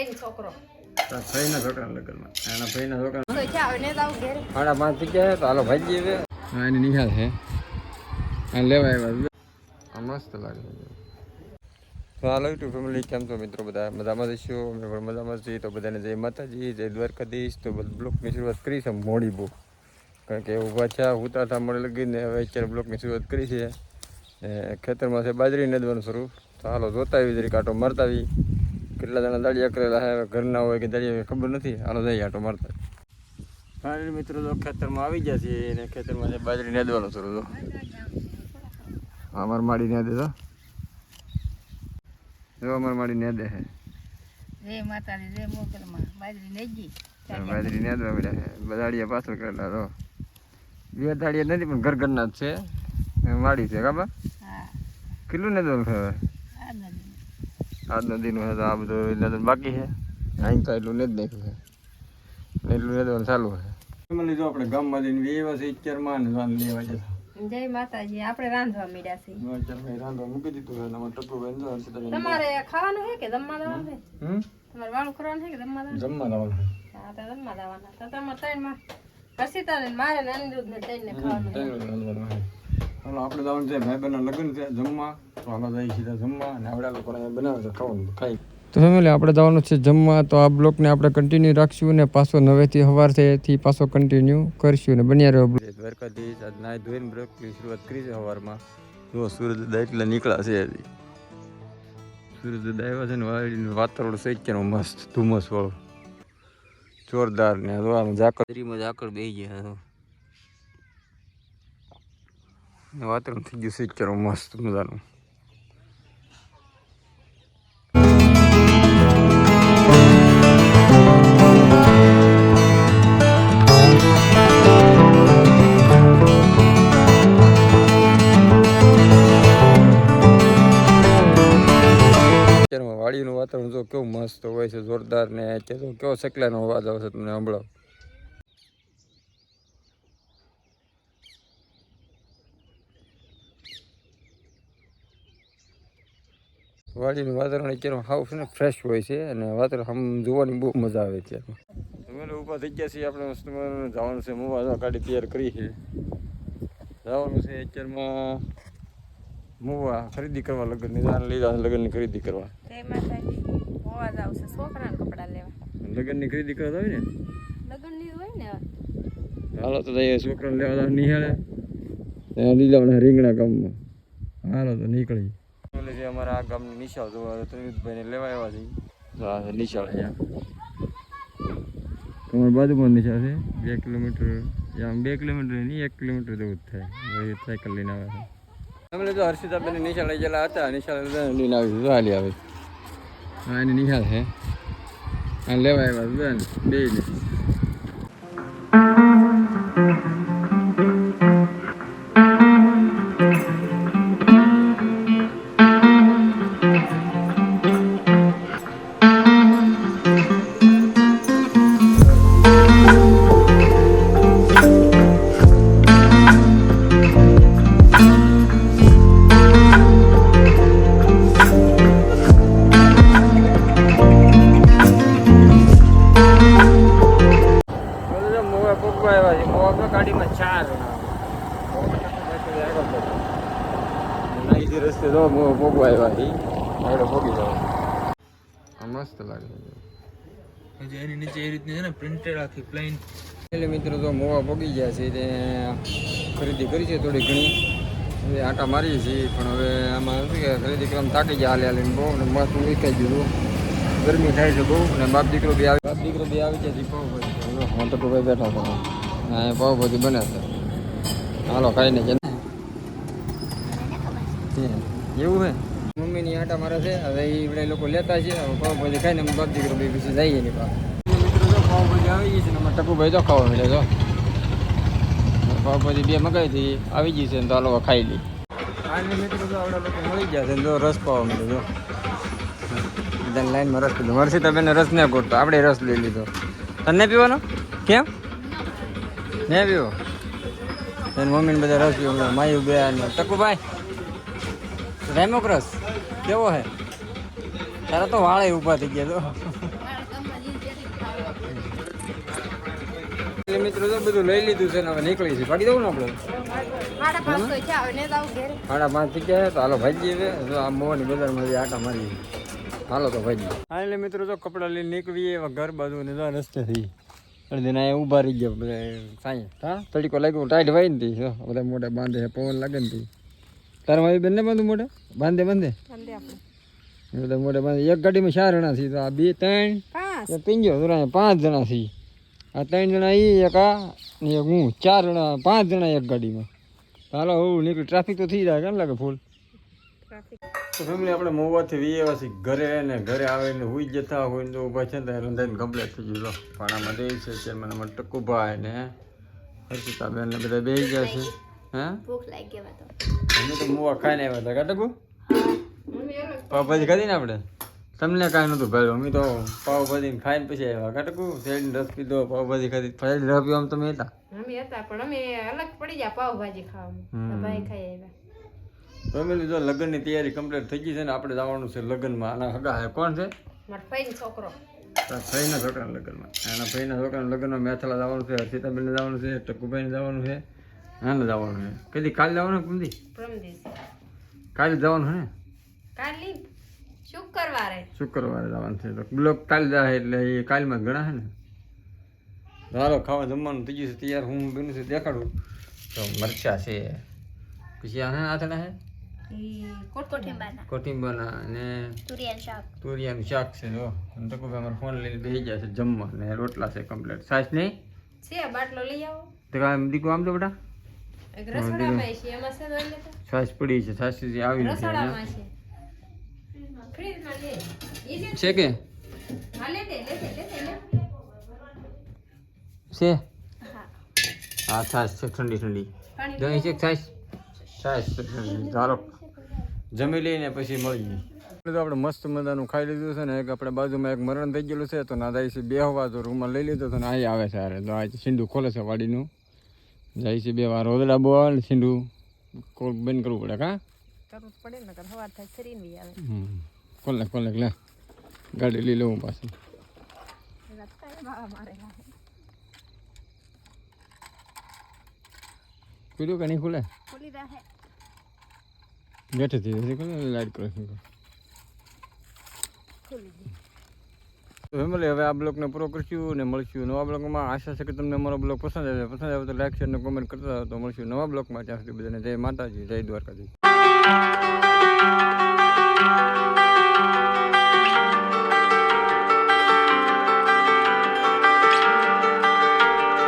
ભાઈ છોકરો. ભાઈના છોકરાના લગ્નમાં. એના ભાઈના છોકરા તો છે આવે? ને તો આવું ઘેરે? સાડા પાંચ ગયા તો હાલો ભાજી હવે. હા એની નિહાલ છે આ લેવા આવ્યા મસ્ત લાગે તો હાલો યુટ્યુબ ફેમિલી કેમ છો મિત્રો? બધા મજામાં જઈશું અમે પણ મજામાં છીએ. તો બધાને જય માતાજી જય દ્વારકાધીશ. તો બધા બ્લોકની શરૂઆત કરી છે મોડી બહુ. કારણ કે ઊભા છે ઉતા થા મળે લગીને. હવે અત્યારે બ્લોકની શરૂઆત કરી છે. ખેતરમાં છે બાજરી નદવાનું શરૂ. તો હાલો જોતા આવી જરી કાંટો મારતા આવી કેટલા જણા દાળિયા કરેલા છે? ઘરના હોય કે દાળિયા ખબર નથી. આનો જઈએ આટો મારતા. ફાઇનલી મિત્રો તો ખેતરમાં આવી ગયા છે અને ખેતરમાં બાજરી નેદવાનો શરૂ તો અમાર માડી નેદે તો જો અમાર માડી નેદે છે. માતાજી મોગલમાં. બાજરી નેજી બાજરી નેદવા મળ્યા છે. દાડિયા પાછળ કરેલા તો બે દાળિયા નથી પણ ઘર ઘરના જ છે. માડી છે કાબા કેટલું નેદવાનું હવે? આ નદીનું છે તો આ બધું નદન બાકી છે અહીં તો એટલું નથી નાખ્યું છે એટલું નેદવાનું ચાલુ છે એમાં લીધું આપણે ગામમાં જઈને એવા છે ઇચ્ચારમાં ને લેવા જતા જય માતાજી આપણે રાંધવા મીડ્યા છે રાંધવા મૂકી દીધું છે અમારે હર્ષિતાબેન તમારે ખાવાનું છે કે જમવા દેવાનું છે તમારે વાળું કરવાનું છે કે જમવા દેવાનું જમવા લાવવાનું હા. તો જમવા દેવાના તો તમારે ત્રણમાં હર્ષિતા ને મારે ને અનિરુદ્ધ ને ખાવાનું હાલો આપણે જવાનું છે ભાઈ બહેનના લગ્ન છે જમવા. તો હાલો જઈએ સીધા જમવા અને આવડા લોકો અહીંયા બનાવે છે ખાવાનું. ખાઈ. તો ફેમિલી આપણે જવાનું છે જમવા. તો આ બ્લોકને આપણે કન્ટિન્યુ રાખશું ને પાછો નવેથી સવાર છે એથી પાછો કન્ટિન્યુ કરશું ને બન્યા રહ્યો દ્વારકાધીશ. આજ નાય ધોઈને બ્લોકની શરૂઆત કરી છે સવારમાં જો સૂર્યદા એટલે નીકળ્યા છે હજી. સૂર્યદા આવ્યા છે ને વાડીનું વાતાવરણ સૈક્યનો મસ્ત ધુમ્મસ વાળું જોરદાર ને જોવાનું ઝાકળ દરીમાં ઝાકળ બેસી ગયા વાતાવરણ થઈ ગયું છે મસ્ત મજાનું વાડીનું વાતાવરણ જો કેવું મસ્ત હોય છે, જોરદાર ને અત્યારે કેવો સકલાનો અવાજ આવે છે તમને સંભળાવ વાડીનું વાતાવરણ અત્યારે હાવ છે ને ફ્રેશ હોય છે અને વાતાવરણ આમ જોવાની બહુ મજા આવે અત્યારમાં અમે લોકો ઊભા થઈ ગયા છીએ આપણે મસ્ત જવાનું છે મૂવા ગાડી તૈયાર કરી છે. જવાનું છે અત્યારમાં મુવા ખરીદી કરવા લગ્ન નિદાન લીધા લગ્નની ખરીદી કરવા. કપડાં લેવા. લગ્નની ખરીદી કરવા આવી ને? લગ્નની હોય ને હાલો તો જઈએ છોકરાને લેવા જાવ નિહાળે. ત્યાં લીધા રીંગણા ગામમાં. હાલો તો નીકળી છે અમારા આ ગામની નિશાળ જોવા ત્રિવિધભાઈને લેવા આવ્યા છે. હા આ છે નિશાળ અહીંયા. તમારી બાજુમાં નિશાળ છે? બે કિલોમીટર આમ બે કિલોમીટર નહીં એક કિલોમીટર જેવું જ થાય. સાયકલ લઈને આવે છે. અમે તો હર્ષિતાબેન નિશાળ લઈ ગયેલા હતા નિશાળ લઈને આવી તો હાલી આવે. હા એની નિશાળ છે. આ લેવા આવ્યા બે ને તો મોવા ભોગવા આવ્યા એ પગી જાવ. મસ્ત લાગે. હજી એની નીચે એ રીતની છે ને પ્રિન્ટેડ આખી પ્લેન એટલે મિત્રો તો મોવા પગી ગયા છે તે ખરીદી કરી છે થોડી ઘણી. હવે આટા મારીએ છીએ પણ હવે આમાં શું કે ખરીદી કરવામાં થાકી ગયા હાલે હાલીને બહુ ને મસ્ત વિકાઈ ગયું ગરમી થાય છે બહુ ને બાપ દીકરો બી આવે. બાપ દીકરો બી આવી જાય પાવભાજી હું તો ભાઈ બેઠા હતા. હા પાવભાજી બને છે. હાલો ખાઈને છે એવું હે? મમ્મીની આટા મારે છે હવે એ બધા લોકો લેતા છે હવે પાવભાજી ખાઈને અમે બાપ દીકરો બી પછી જઈએ નહીં મિત્રો તો પાવભાજી આવી ગઈ છે ને અમારે ટકુભાઈ તો ખાવા મળે તો પાવભાજી બે મગાવી હતી આવી ગઈ છે ને તો આ લોકો ખાઈ લી. આને મિત્રો તો આવડા લોકો મળી ગયા છે ને તો રસ પાવા મળે જો. બધાને લાઈનમાં રસ પીધો. હર્ષિતા બેને રસ ને ગોટતો આપણે રસ લઈ લીધો. તને પીવાનો? કેમ? ને. પીવો? એની મમ્મીને બધા રસ પીવો. માયુ બે ને ટકુભાઈ રેમોક્રોસ કેવો હે? તારા તો વાળે ઊભા થઈ ગયા તો. મિત્રો તો બધું લઈ લીધું છે ને હવે નીકળી છે. ભાગી દઉં ને આપણે? સાડા પાંચ થઈ ગયા તો હાલો ભાજી હવે. આ મોવાની બજારમાં આટા મારી હાલો તો ભાઈ હા એટલે મિત્રો તો કપડાં લઈને નીકળીએ હવે ઘર બાજુ ને તો રસ્તે થઈ અડધી એ ઊભા રહી ગયા બધા સાંજે હા? તડીકો લાગ્યું ટાઈટ વાઈ ને બધા મોટા બાંધે પવન લાગે ને તારા મારી બેનને બાંધું મોઢે? બાંધે બાંધે? એટલે બધા મોઢે બાંધે. એક ગાડીમાં ચાર જણા છીએ. તો આ બે ત્રણ પાંચ. એ પિંજો જોરા પાંચ જણા છીએ. આ ત્રણ જણા એ એક આ ને એક હું. ચાર જણા પાંચ જણા એક ગાડીમાં. હાલો હું નીકળી. ટ્રાફિક તો થઈ જાય. કેમ લાગે ફૂલ? તો ફેમિલી આપણે મોવાથી વી છીએ ઘરે ને ઘરે આવીને હુઈ જતા હોય ને તો ઊભા છે ને રંધાઈને કમ્પ્લેટ થઈ ગયું લો પાણામાં દે છે ચેરમેન અમારે ટકુભાઈ ને હર્ષિતાબેન ને બધા બેસી ગયા છે. હે? ભૂખ લાગી ગઈ તો. અમે તો મોવા ખાઈને આવ્યા હતા કાટકુ પાવભાજી ખાધી ને આપણે? તમને કાંઈ નહોતું ભાઈ અમે તો પાવભાજી ખાઈને પછી આવ્યા. કાટકુ શેરડીનો રસ પીધો પાવભાજી ખાધી. શેરડી રસ પીવા તમે હતા. મમ્મી હતા પણ અમે અલગ પડી ગયા પાવભાજી ખાવામાં. તો ભાઈ ખાઈ આવ્યા. ફેમિલી જો લગ્નની તૈયારી કમ્પ્લીટ થઈ ગઈ છે ને આપણે જવાનું છે લગ્નમાં. આના હગા હે કોણ છે? મારા ભાઈનો છોકરો. ભાઈના છોકરાના લગ્નમાં. એના ભાઈના છોકરાના લગ્નમાં મેથલા જવાનું છે હર્ષિતાબેનને જવાનું છે ટકુભાઈને જવાનું છે. આને જવાનું છે કદી કાલે જવાનું કુંદી કાલે જવાનું છે ને? કાલે શુક્રવારે. શુક્રવારે જવાનું છે. તો બ્લોક કાલે જાય એટલે એ કાલમાં ઘણા ગણા છે ને? ધારો ખાવા જમવાનું થઈ ગયું છે. તૈયાર હું બન્યું છે દેખાડું. તો મરચા છે. પછી આ આથડા છે કોટિંબાના અને શાક. તુરિયાનું શાક છે જો. અને ટકુભાઈ અમારે ફોન લઈને બેસી જાય છે જમવા. ને રોટલા છે કમ્પ્લીટ સાસ નહીં? છે બાટલો લઈ આવો. તો દીકરો આમ તો બેટા. છાશ પડી છે છાશ આવી નથી છે કે? છે? હા. છાશ છે ઠંડી ઠંડી. દહીં છે છાશ? છાશ છે જમી લઈને પછી મળી તો આપણે મસ્ત મજાનું ખાઈ લીધું છે ને એક આપણે બાજુમાં એક મરણ થઈ ગયેલું છે તો ના જાય બે હવા તો રૂમમાં લઈ લીધો તો ને અહીં આવે છે અરે તો આ સિંધુ ખોલે છે વાડીનું. જાય છે બે વાર. રોદડા બોલ સિંધુ. કોલ બંધ કરવું પડે કા? કરવું પડે ને હવાર થાય બી આવે. ખોલે લે. ગાડી લઈ લઉં પાછી. પીડું કે નહીં ખુલે? બેઠે થી ખુલે લાઈટ કરો ખુલી ફેમિલી હવે આ બ્લોગને પૂરો કરશું ને મળશું નવા બ્લોગમાં. આશા છે કે તમને મારો બ્લોગ પસંદ આવે પસંદ આવે તો લાઈક, શેર અને કોમેન્ટ કરતા તો મળશું નવા બ્લોગમાં. ત્યાં સુધી બધાને જય માતાજી, જય દ્વારકાજી